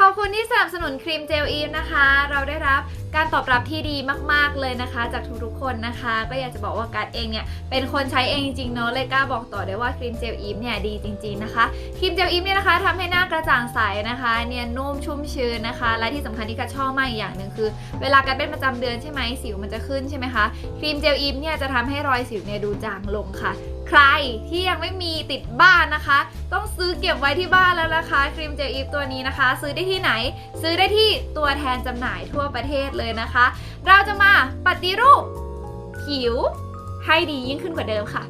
ขอบคุณที่สนับสนุนครีมเจลอีฟนะคะ เราได้รับการตอบรับที่ดีมาก ๆ เลยนะคะ จากทุกๆคนนะคะ ก็อยากจะบอกว่าการดเองเนี่ยเป็นคนใช้เองจริงๆเนาะเลยกล้าบอกต่อได้ว่าครีมเจลอีฟเนี่ยดีจริง ๆนะคะครีมเจลอีฟเนี่ยนะคะทำให้หน้ากระจ่างใสนะคะเนียนนุ่มชุ่มชื้นนะคะ และที่สำคัญที่กัดชอบมากอีกอย่างหนึ่งคือ เวลาการเป็นประจำเดือนใช่ไหมสิวมันจะขึ้นใช่ไหมคะครีมเจลอีฟเนี่ยจะทำให้รอยสิวเนี่ยดูจางลงค่ะ ใครที่ยังไม่มีติดบ้านนะคะ ต้องซื้อเก็บไว้ที่บ้านแล้วนะคะครีมเจลอีฟตัวนี้นะคะ ซื้อได้ที่ไหน ซื้อได้ที่ตัวแทนจำหน่ายทั่วประเทศเลยนะคะ เราจะมาปฏิรูปผิวให้ดียิ่งขึ้นกว่าเดิมค่ะ